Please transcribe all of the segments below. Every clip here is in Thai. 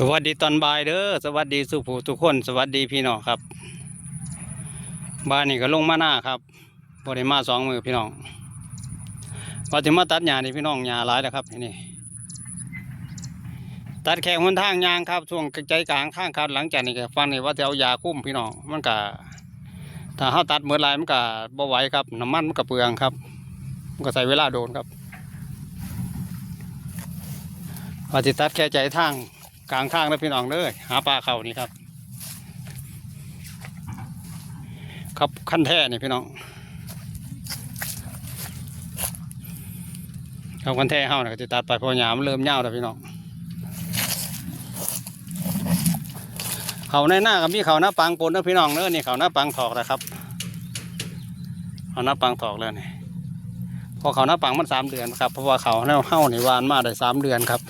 สวัสดีตอนบ่ายเด้อสวัสดีสุภูทุกคนสวัสดีพี่น้องครับ บ้านนี่ก็ลงมาหน้าครับบริมาสองมือพี่น้องว่าจะมาตัดหญ้านี่พี่น้องหญ้าหลายแล้วครับนี่ตัดแค่หนทางยางครับช่วงใจกลางข้างครับหลังจากนี้ก็ฟันนี่ว่าจะเอายาคุ้มพี่น้องมันก็ถ้าเขาตัดเมื่อไรมันก็บ่ไหวครับน้ำมันมันก็เปลืองครับ มันก็ใส่เวลาโดนครับว่าจะตัดแค่ใจทาง กลางข้างแล้วพี่น้องเลยหาปลาเขานี่ครับ ครับขั้นแท้นี่พี่น้องครับขั้นแท้เฮานี่ยก็จะตัดไปพอหยามเริ่มเน่าแล้วพี่น้องเขาในหน้ากับมีเขาหน้าปังปนนะพี่น้องเนอะนี่เขาหน้าปังถอกนะครับเขาหน้าปังถอกแล้วนี่พอเขาหน้าปังมันสามเดือนครับเพราะว่าเขาเน่าเฮานี่วานมาได้สามเดือนครับ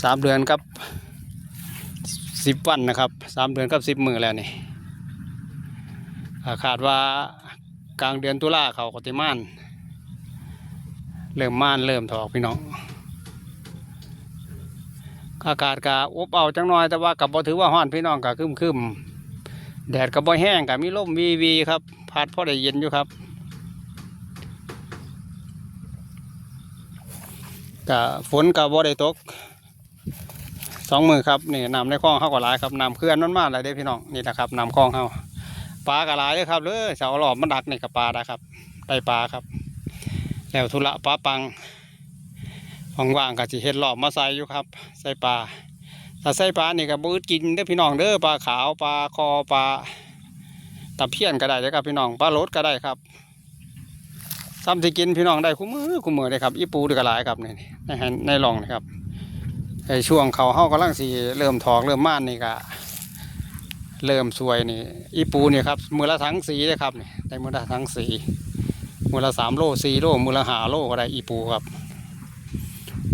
สามเดือนครับสิบวันนะครับสามเดือนกับสิบมือแล้วนี่อาคาดว่ากลางเดือนตุลาเขาก็ติม่านเริ่มม่านเริ่มถอกพี่น้องอากาศกะอบเอาจังน้อยแต่ว่ากับบ่ถือว่าห้อนพี่น้องกะคึมคึมแดดกับบ่แห้งกะมีลมวีวีครับพัดพอได้เย็นอยู่ครับกะฝนกับบ่ได้ตก สองมือครับนี่น้ำในคลองเข้าก็หลายครับน้ำเขื่อนมันมากเลยเด้พี่น้องนี่นะครับน้ำคลองเข้าปลาก็หลายเลยครับเลยเสาหลอบมันดักในกับปลานะครับได้ปลาครับแล้วธุระปลาปังว่างๆก็จะเห็ดหลอบมาใส่อยู่ครับ ใส่ปลาถ้าใส่ปลานี่ก็บืดกินเด้อพี่น้องเด้อปลาขาวปลาคอปลาตะเพียนก็ได้เด้อครับพี่น้องปลาโลดก็ได้ครับซ้ำที่กินพี่น้องได้คุ้มือคุ้มือเลยครับอีปูดีก็หลายครับนี่ในในในหลองนี่ครับ ไอช่วงเขาเฮากำลังสีเริ่มถอกเริ่มม่านนี่ก็เริ่มสวยนี่ อีปูนี่ครับมือละทั้งสีเลยครับนี่ได้มือละทั้งสีมือละสามโลสี่โลมือละห้าโลก็ได้อีปูครับ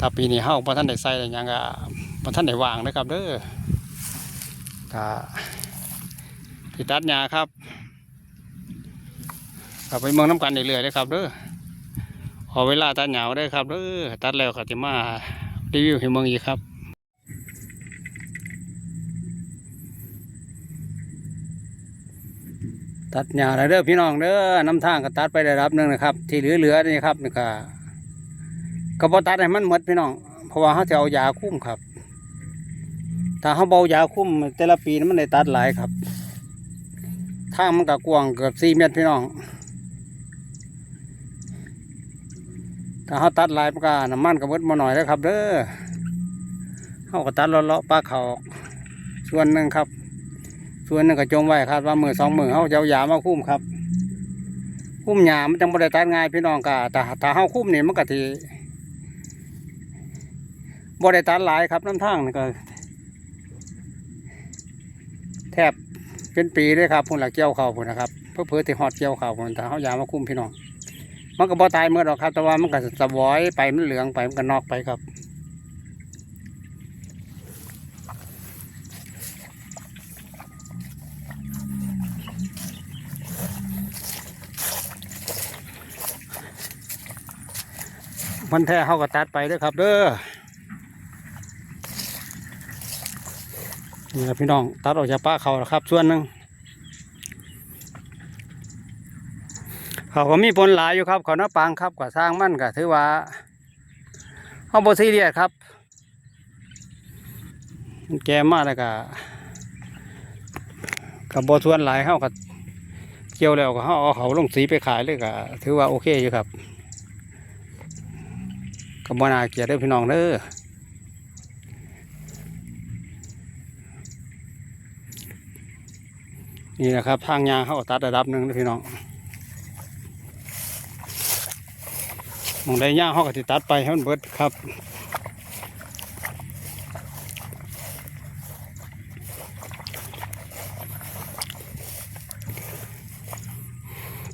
ถ้าปีนี้เฮาพระท่านได้ใส่อะไรยังก็พระท่านได้วางนะครับเด้อก็ที่ตัดหญ้าครับกลับไปเมืองน้ำกันเรื่อยๆเลยครับเด้อขอเวลาตัดหญ้าได้ครับเด้อตัดแล้วก็จะมา รีวิวให้เมืองอีกครับตัดหญ้าแล้วเด้อพี่น้องเด้อน้ำทางก็ตัดไปได้รับนึงนะครับ ที่เหลือเหลือๆนี่ครับนี่ก็ก็บ่ตัดให้มันหมดพี่น้อง เพราะว่าเขาจะเอายาคุ้มครับ ถ้าเขาเบายาคุ้มแต่ละปีนั้นมันได้ตัดหลายครับทางมันก็กว้างเกือบสี่เมตรพี่น้อง ถ้าเขาตัดลายมันก็น้ำมันก็เบิดมาหน่อยแล้วครับเด้อเขาก็ตัดเลาะๆปลาเขาออกส่วนหนึ่งครับ ส่วนหนึ่งก็จงไว้ครับว่ามือสองมือเขาจะเอายามาคุ้มครับ คุ้มหยามันจังบริตัดง่ายพี่น้องกะแต่ถ้าเขาคุ้มนี่มันก็ทีบริตัดหลายครับน้ำทางนี่ก็ แทบเป็นปีเลยครับพุ่นละเกี่ยวเขาพุ่นนะครับเพื่อเพื่อที่หอดเกี่ยวเขาพุ่นแต่เขายามาคุ้มพี่น้อง มันก็บ่ตายเมื่อหรอกครับ แต่ว่ามันก็สวอยไปมันเหลืองไปมันก็นอกไปครับมันแท้เขาก็ตัดไปด้วยครับ เด้อนี่ครับพี่น้องตัดออกจากป้าเขาแล้วครับส่วนหนึ่ง เขาก็มีผลหลายอยู่ครับเขาหน้าปางครับกว่าสร้างมั่นก็ถือว่าเขาบซีเรียสครับแก่มากเลยก็กับบส่วนหลายเขาก็เกี่ยวแล้วก็เขาเอาเขาลงสีไปขายเลยก็ถือว่าโอเคอยู่ครับกับบนาเกียรติเด้อพี่น้องเด้อนี่นะครับทางยางเขาตัดระดับหนึ่งนะพี่น้อง ห มองได้ย่างเขาก็ติตัดไปให้มันเบิดครับ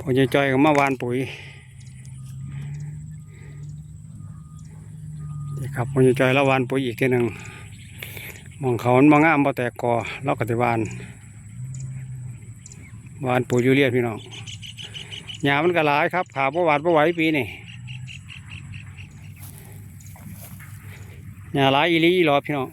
พอจะจอยก็มาวานปุ๋ยนี่ครับพอจะจอยล้วานปุ๋ยอีกทีหนึ่งมองเขามันมางามบ่แตกกอเราก็จะวานวานปุ๋ยยูเรียพี่น้องหญ้ามันก็หลายครับขาบ่หวาดบ่ไหวปีนี่ หญ้าหลายอีลีอีหลอพี่น้อง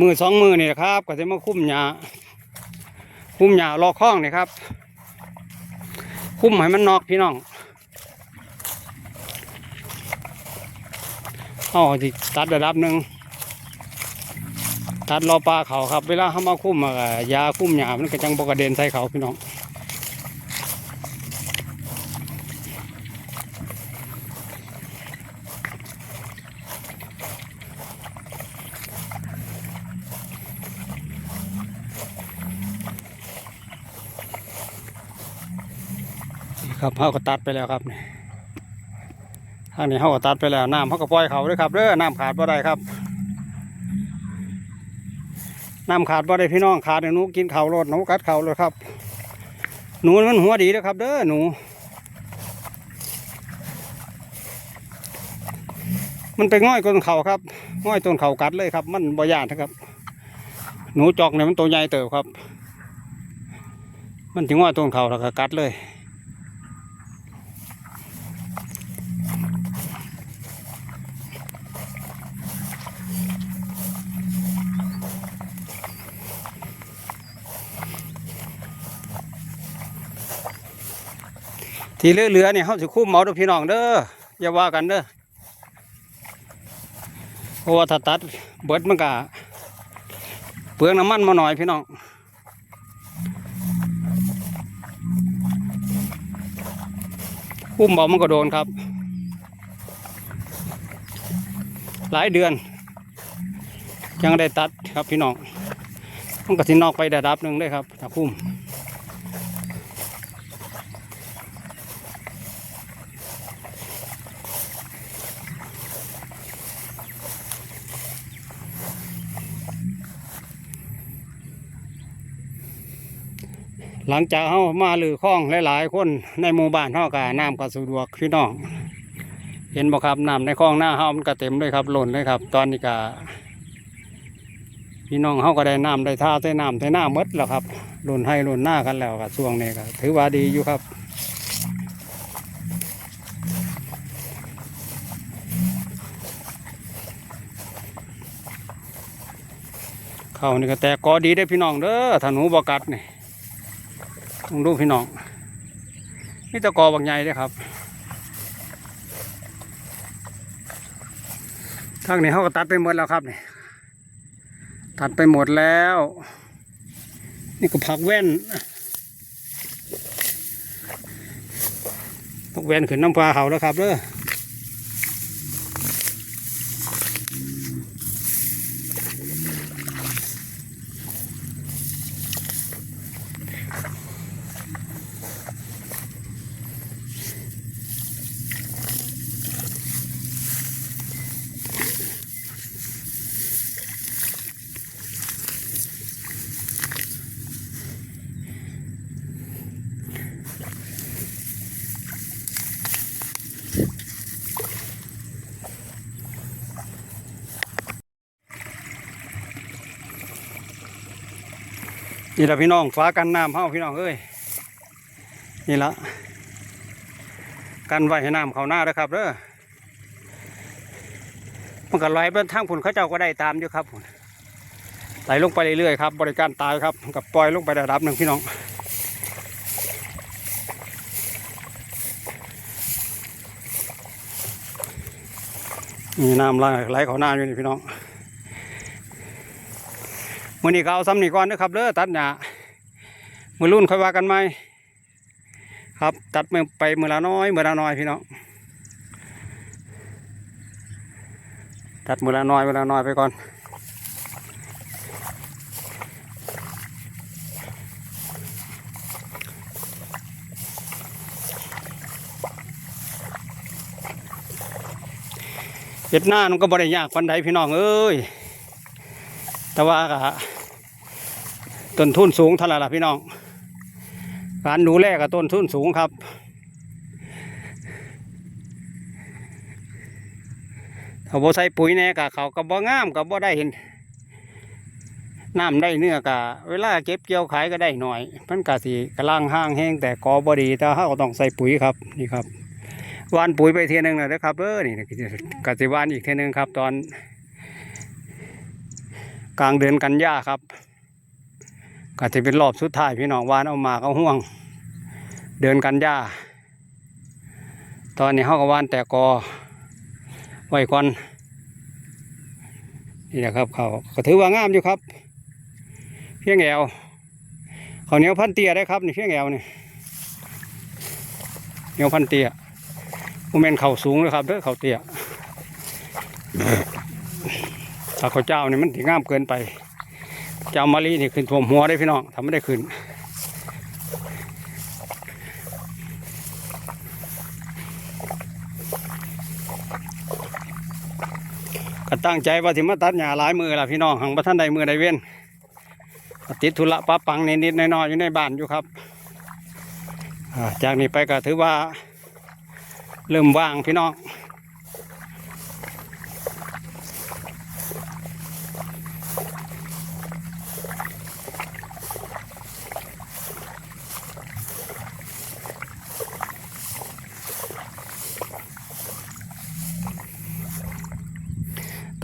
มือสองมือนี่นะครับ ก็จะมาคุ้มหยาคุ้มหยารอคล้องนี่ครับ คุ้มให้มันนอกพี่น้อง เอาสิตัดระดับหนึ่งตัดรอปลาเขาครับ เวลาเขามาคุ้มอะยาคุ้มหญ้ามันก็จังบกระเด็นใส่เขาพี่น้องครับเขาก็ตัดไปแล้วครับเนี่ย ทางนี้เขาก็ตัดไปแล้วน้ำเขาก็ปล่อยเขาด้วยครับเด้อน้ำขาดบ่ได้ครับน้ำขาดบ่ได้พี่น้องขาดเดี๋ยวหนูกินเขาวรดหนูกัดเขาเลยครับ หนูมันหัวดีนะครับ เด้อหนู มันไปง่อยต้นเขาครับง่อยต้นเขากัดเลยครับ มันบ่ยานนะครับ หนูจอกเนี่ยมันตัวใหญ่เติบครับ มันถึงง่อยต้นเขาแล้วก็กัดเลย ที่เหลือๆเนี่ยเขาสิคุ้มเอาด้อพี่น้องเด้ออย่าว่ากันเด้อเพราะว่าถ้าตัดเบิดมันก็เปลืองน้ำมันมาหน่อยพี่น้องคุ้มเอามันก็โดนครับ หลายเดือน ยังได้ตัดครับพี่น้องมันก็สินอกไประดับหนึ่งเลยครับถ้าคุ้ม หลังจากเขามาลือคลองหลายๆ คนในหมู่บ้านเขากะน้ำก็สะดวกพี่น้องเห็นบ่ครับน้ำในคลองหน้าเฮามันก็เต็มเลยครับล้นเลยครับ ตอนนี้ก็พี่น้องเขาก็ได้น้ำได้ท่าได้น้ำได้หน้าหมดแล้วครับล้นให้ล้นหน้ากันแล้วก็ช่วงนี้ก็ถือว่าดีอยู่ครับเขานี่ก็แตกกอดีได้พี่น้องเด้อถ้าหนูบกัดนี่ ต้องดูพี่น้องนี่ตะกอบางใหญ่เลยครับทางนี้เขาก็ตัดไปหมดแล้วครับนี่ตัดไปหมดแล้ว นี่ก็ผักแว่นผักแว่นขึ้นน้ำปลาเขาแล้วครับเด้อ นี่ละพี่น้องฟ้ากันน้ำเฮาพี่น้องเอ้ยนี่ละกันไว้ให้น้ำเขาหน้าด้อครับเด้อมันก็ไหลไปทางผุนเขาเจ้าก็ได้ตามอยู่ครับพุ่นไหลลงไปเรื่อยๆครับบริการตายครับกับปล่อยลงไประดับหนึ่งพี่น้องมีน้ำไหลไหลเขาหน้าอยู่นี่พี่น้อง มื่อนี้ก็เอาซ้ำนี่ก่อนนะครับเด้อตัดหญ้ามือรุ่นค่อยว่ากันไหมครับตัดมือไปมือละน้อยมือละน้อยพี่น้องตัดมือละน้อยมือละน้อยไปก่อนเฮ็ดหน้ามันก็บ่ได้ยากปันใดพี่น้องเอ้ยแต่ว่าก็ ต้นทุนสูงเท่าไหร่ล่ะพี่น้อง การดูแลกับต้นทุนสูงครับ ถ้าบ่ใส่ปุ๋ยแน่กะเขาก็บ่งามก็บ่ได้เห็นน้ำได้เนื้อกะเวลาเก็บเกี่ยวขายก็ได้หน่อยมันกะสิกระล่างห้างแห้งแต่กอบ่ดีแต่เขาก็ต้องใส่ปุ๋ยครับนี่ครับวานปุ๋ยไปเทียหนึงเลยนะครับเออนี่กะสิวานอีกเทียนึงครับ ตอน กลางเดือนกันยาครับ ก็จะเป็นรอบสุดท้ายพี่น้องวานเอามากเอาห่วง เดือนกันยาตอนนี้เขาก็วานแต่กอไว้ก่อนนี่แหละครับเขาก็ถือว่างามอยู่ครับเพียงแอวเขาเหนียวพันเตียได้ครับนี่เพียงแอวนี่เหนียวพันเตียโมเมนเข่าสูงเลยครับเด้อเข่าเตียถ้าเขาเจ้านี่มันถึงงามเกินไป เจ้ามาลีนี่ขึ้นท่วมหัวได้พี่น้องทำไม่ได้ขึ้น ก็ตั้งใจว่าที่มาตัดหญ้าหลายมือละพี่น้องหังประท่านใดมือใดเว้นติดธุระปะปังนิดๆน้อยๆอยู่ในบ้านอยู่ครับจากนี้ไปก็ถือว่าเริ่มว่างพี่น้อง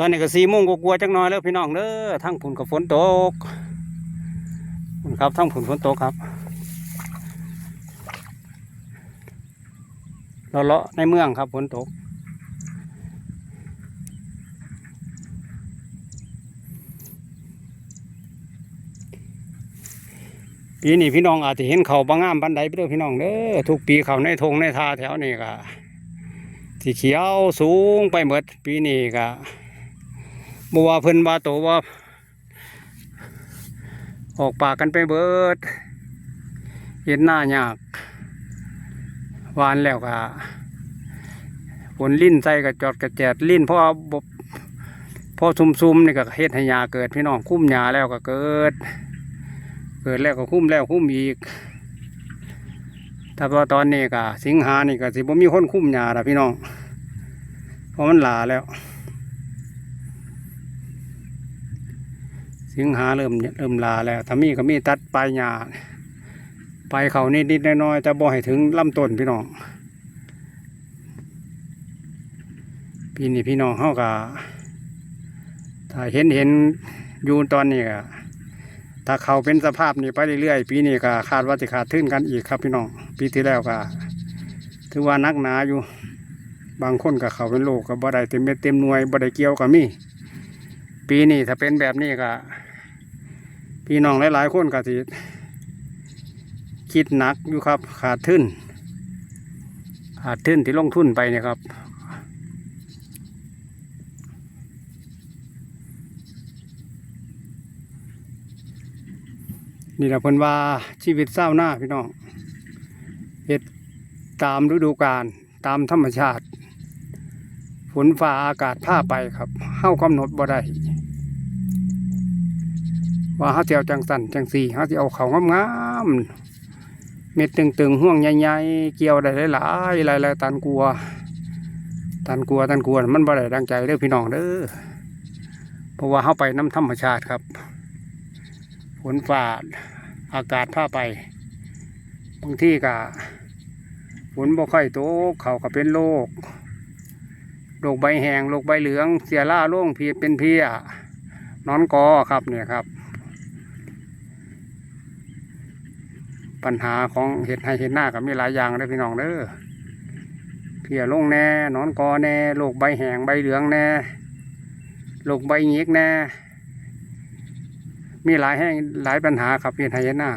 ตอนนี้ก็สี่โมงกลัวาจักหน้อยแล้วพี่น้องเด้อทั้งผุนกับฝนตกครับทั้งผุนฝนตกครับเราเลาะในเมืองครับฝนตก ปีนี้พี่น้องอาจจะเห็นเขาบางงามบันไดไปด้วยพี่น้องเด้อทุกปีเขาในทงในทาแถวนี้ก็สีเขียวสูงไปหมดปีนี้ก็ บัวเพิ่นบาโตว่าออกปากกันไปเบิด เห็นหน้ายากวานแล้วก็ผลลิ้นใส่กับจอดกระแจดลิ้นเพราะว่าบบพอซุ่มๆนี่ก็เฮ็ดให้ยาเกิดพี่น้องคุ้มยาแล้วก็เกิด เกิดแล้วก็คุ้มแล้วคุ้มอีกแต่ว่าตอนนี้ก็สิงหานี่ก็สิบ่มีคนคุ้มยาละพี่น้องเพราะมันหลาแล้ว สิงหาเริ่มเริ่มลาแล้วถ้ามีก็มีตัดปลายหญ้าไปเขานิดนิดๆน้อยๆแต่บ่ให้ถึงลำต้นพี่น้องปีนี้พี่น้องเขาก็ถ้าเห็นเห็นอยู่ตอนนี้ก็ถ้าเขาเป็นสภาพนี้ไปเรื่อยๆปีนี้ก็คาดว่าจะขาดทึ้นกันอีกครับพี่น้องปีที่แล้วก็ถือว่านักหนาอยู่บางคนก็เขาเป็นโรคก็บ่ได้เต็มเม็ดเต็มหน่วยบ่ได้เกี่ยวกับมี ปีนี้ถ้าเป็นแบบนี้ก็ พี่น้องหลายๆคนก็สิคิดหนักอยู่ครับ ขาดทุนขาดทุนที่ลงทุนไปเนี่ยครับนี่แหละเพิ่นว่าชีวิตเศร้าหน้าพี่น้องเฮ็ดตามฤดูกาลตามธรรมชาติ ฝนฟ้าอากาศผ้าไปครับเฮากำหนดบ่ได้ ว่าเฮาสิเอาจังสันจังสี่เฮาสิเอาเขางามเม็ดตึงๆห่วงใหญ่ๆเกี่ยวได้หลายๆหลายๆตันกลัว ตันกลัวตันกลัวมันบ่ได้ดังใจเด้อพี่น้องเด้อเพราะว่าเข้าไปน้ำธรรมชาติครับฝนฟ้าอากาศผ้าไปบางที่ก็ฝนบ่ค่อยตกเขาก็เป็นโรคโรคใบแห้งโรคใบเหลือง เสียล่าโร่งเพียเป็นเพียนอนกอครับเนี่ยครับ ปัญหาของเห็ดให้เห็ดหน้าก็มีหลายอย่างเลยพี่น้องเด้อเพียลงแน่หนอนกอแน่โรคใบแห้งใบเหลืองแน่โรคใบหงิกแน่ มีหลายแห่งหลายปัญหาครับเห็ดให้เห็ดหน้า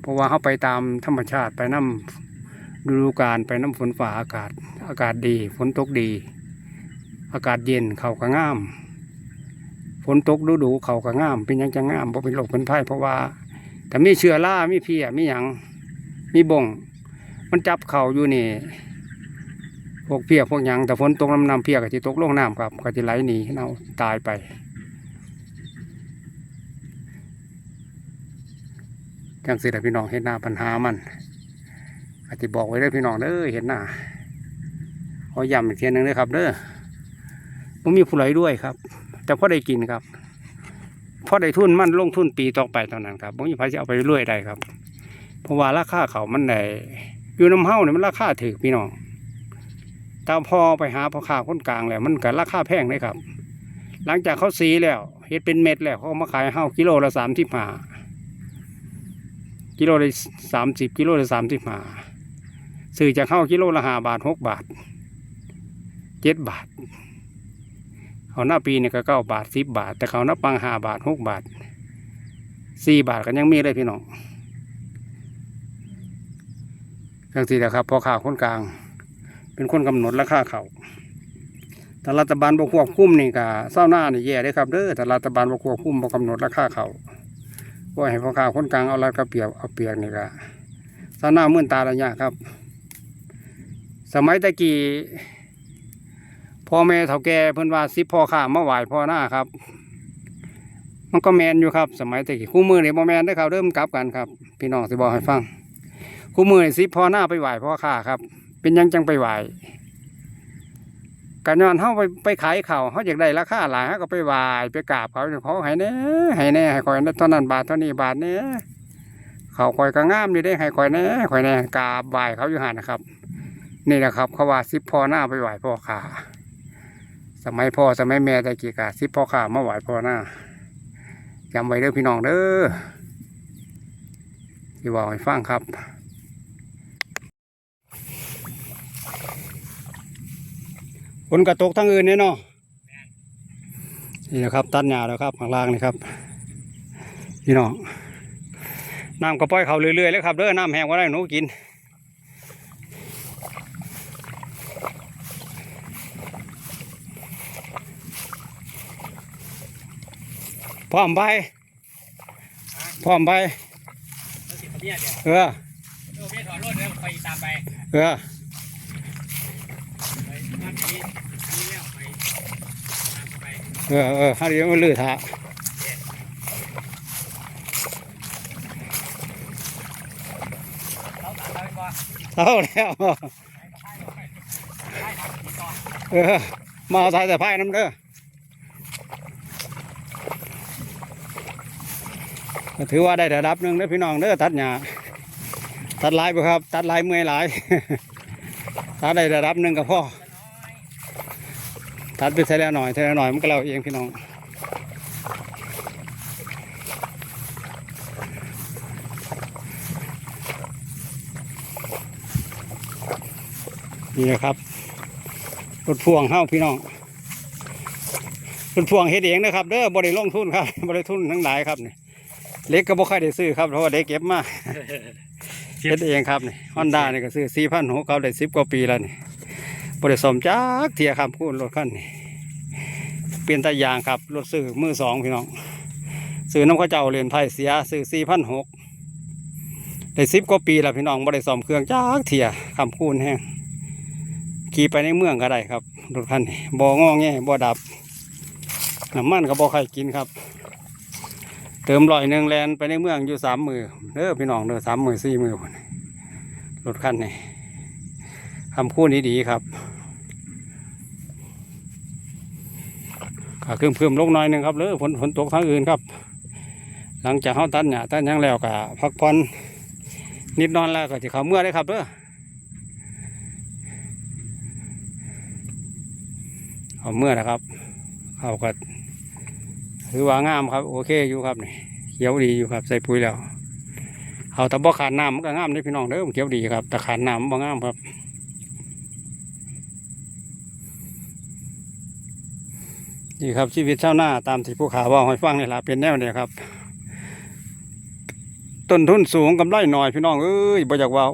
เพราะว่าเขาไปตามธรรมชาติไปน้ำฤดูกาลไปน้ำฝนฝ่าอากาศ อากาศดี ฝนตกดี อากาศเย็นเขาก็งามฝนตกฤดูเขาก็งาม เป็นหยังจะงามเพราะเป็นโรคเป็นไข้เพราะว่า แต่มีเชื้อรามีเพียมีหยังมีบ่ง มันจับเข่าอยู่นี่ พวกเพียพวกหยังแต่ฝนตกน้ำน้ำเพียก็จะตกลงน้ำครับก็จะไหลหนีเน่าตายไปจังสิแต่พี่น้องเห็นหน้าปัญหามันอาจจะบอกไว้เด้พี่น้องเด้อเห็นหน้าขอย้ำอีกเทีหนึงเด้อครับเด้อผมมีผู้ไหลด้วยครับ แต่พอได้กินครับ อได้ทุนมันลงทุนปีต่อไปเท่านั้นครับผมมีไผจะเอาไปเรื่อยได้ครับ เพราะว่าราคาเขามันได้อยู่น้ำเฮ้าเนี่ยมันราคาถือพี่น้องแตาพอไปหาพ่อค้าคนกลางแล้วมันก็ราคาแพงเลยครับ หลังจากเขาสีแล้วเฮ็ดเป็นเม็ดแล้วเขามาขายเฮ้ากิโลละสามสิบห้ากิโลละสามสิบกิโลละสามสิบห้าซื้อจากเฮากิโลละห้าบาทหกบาทเจ็ดบาท เขาหน้าปีเนี่ยก็เก้าบาทสิบบาท แต่เขาหน้าปังห้าบาทหกบาทสี่บาทก็ยังมีเลยพี่น้องจังสี่แหละครับพอข่าวคนกลาง เป็นคนกำหนดราคาเขาแต่รัฐบาลบควบคุมนี่ก็เศร้าหน้านี่แย่เด้ครับเด้อแต่รัฐบาลบควบคุมบกำหนดราคาเขาว่าให้พ่อค้าคนกลางเอารัดกระเปียบเอาเปียกนี่ก็เศร้าหน้ามื่นตาละยากครับ สมัยตะกี้ พ่อแม่เฒ่าแก่เพิ่นว่าสิพ่อข้ามาไหวพ่อหน้าครับ มันก็แมนอยู่ครับ สมัยตะกี้คู่มือนี่บ่แมนได้อครับเริ่มกลับกันครับ พี่น้องสิบอกให้ฟังคู่มือนี่สิพ่อหน้าไปไหวพ่อข้าครับ เป็นยังจังไปไหวการย้อนเฮาไปไปขายเขาเฮาอยากได้ราคาหลายเฮาก็ไปไหวไปกราบเขาเขาให้แน่ให้แน่ให้คอยเท่านั้นบาทเท่านี้บาทเนี้เขาคอยก็งามอยู่ได้ให้คอยแน่คอยแน่กราบไหวเขาอยู่หันนะครับ นี่แหละครับเขาว่าสิบพ่อหน้าไปไหวพ่อขา สมัยพ่อสมัยแม่ตะกี้กาสิพ่อขามาไหวพ่อหน้าจำไว้เด้อพี่น้องเด้อที่บอกให้ฟังครับฝนกระตกทั้งอื่นเนี่ยเนาะนี่นะครับตัดหญ้าแล้วครับข้างล่างนี่ครับพี่น้องน้ำก็ปล่อยเขาเรื่อยๆเลยครับเด้อน้ำแห้งว่าได้หนูกิน พร้อมไปพร้อมไปแล้วสิบเนี่ยเดี๋ยวเออโอเคถอนรถแล้วไปตามไปเออไปบ้านนี้อันนี้แล้วไปตามไปเออเออข้าเดียวมันลือท่าเราตามไปก่อนเท่าแล้วไปทางต่อเออมาเอาสายแต่พายน้ำเด้อ ก็ถือว่าได้ระดับหนึ่งเด้อพี่น้องเด้อตัดหญ้าตัดลายบ่ครับ ตัดลายเมื่อยหลาย ตัดได้ระดับหนึ่งก็พอตัดไปเท่าหน่อยเท่าหน่อยมันก็เราเองพี่น้องนี่นะครับรถพ่วงเข้าพี่น้องรถพ่วงเฮ็ดเองนะครับเด้อบริลงทุนครับบริทุนทั้งหลายครับนี่ เล็กก็บ่ค่อยได้ซื้อครับเพราะว่าได้เก็บมาเฮ็ดเองครับนี่ฮอนด้านี่ก็ซื้อสี่พันหกเขาได้สิบกว่าปีแล้วนี่บริสมจักเทียครับคุณรถคันนี้เปลี่ยนตายางครับรถซื้อมือสองพี่น้องซื้อน้ำข้าวเจ้าเรียนไทยเสียซื้อสี่พันหกได้สิบกว่าปีแล้วพี่น้องบริสมเครื่องจักเทียคำพูนแห้งขี่ไปในเมืองก็ได้ครับรถคันนี้บ่งอแงบ่ดับน้ำมันก็บ่ใครกินครับ เติมลอยหนึ่งแลนไปในเมืองอยู่สามมือเด้อพี่น้องเด้อสามมือสี่มือพุ่นรถคันนี้คำพูดนี้ดีครับก็เพิ่มเพิ่มลงหน่อยหนึ่งครับเด้อฝนฝนตกทางอื่นครับ หลังจากเขาตัดหญ้าตัดหยังแล้วก็พักผ่อนนิดนอนแล้วก็จะเขาเมื่อได้ครับเด้อเขาเมื่อนะครับเขาก็ ถือว่างามครับ โอเคอยู่ครับนี่เขียวดีอยู่ครับ ใส่ปุ๋ยแล้ว เอาแต่บ่ขาดน้ำมันก็งามเด้พี่น้องเด้อมเขียวดีครับแต่ขาดน้ำมันบ่งามครับนี่ครับชีวิตชาวนาตามที่ผู้ขาว่าให้ฟังนี่ละเป็นแนวเนี่ยครับต้นทุนสูงกำไรหน่อยพี่น้องเอ้ยบ่อยากเว่า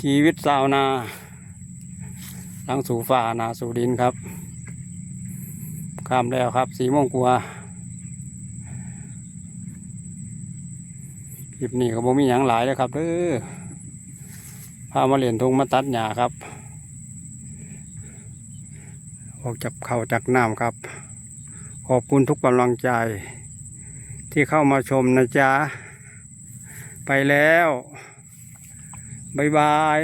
ชีวิตชาวนาหลังสู่ฟ้านาสู่ดินครับ ข้ามแล้วครับสีโมงกว่าคลิปนี้ก็บ่มีหยังหลายเลยครับเด้อพามาเรียนทงมาตัดหญ้าครับ ออกจากเขาจากน้ำครับ ขอบคุณทุกกำลังใจ ที่เข้ามาชมนะจ๊ะ ไปแล้ว บ๊ายบาย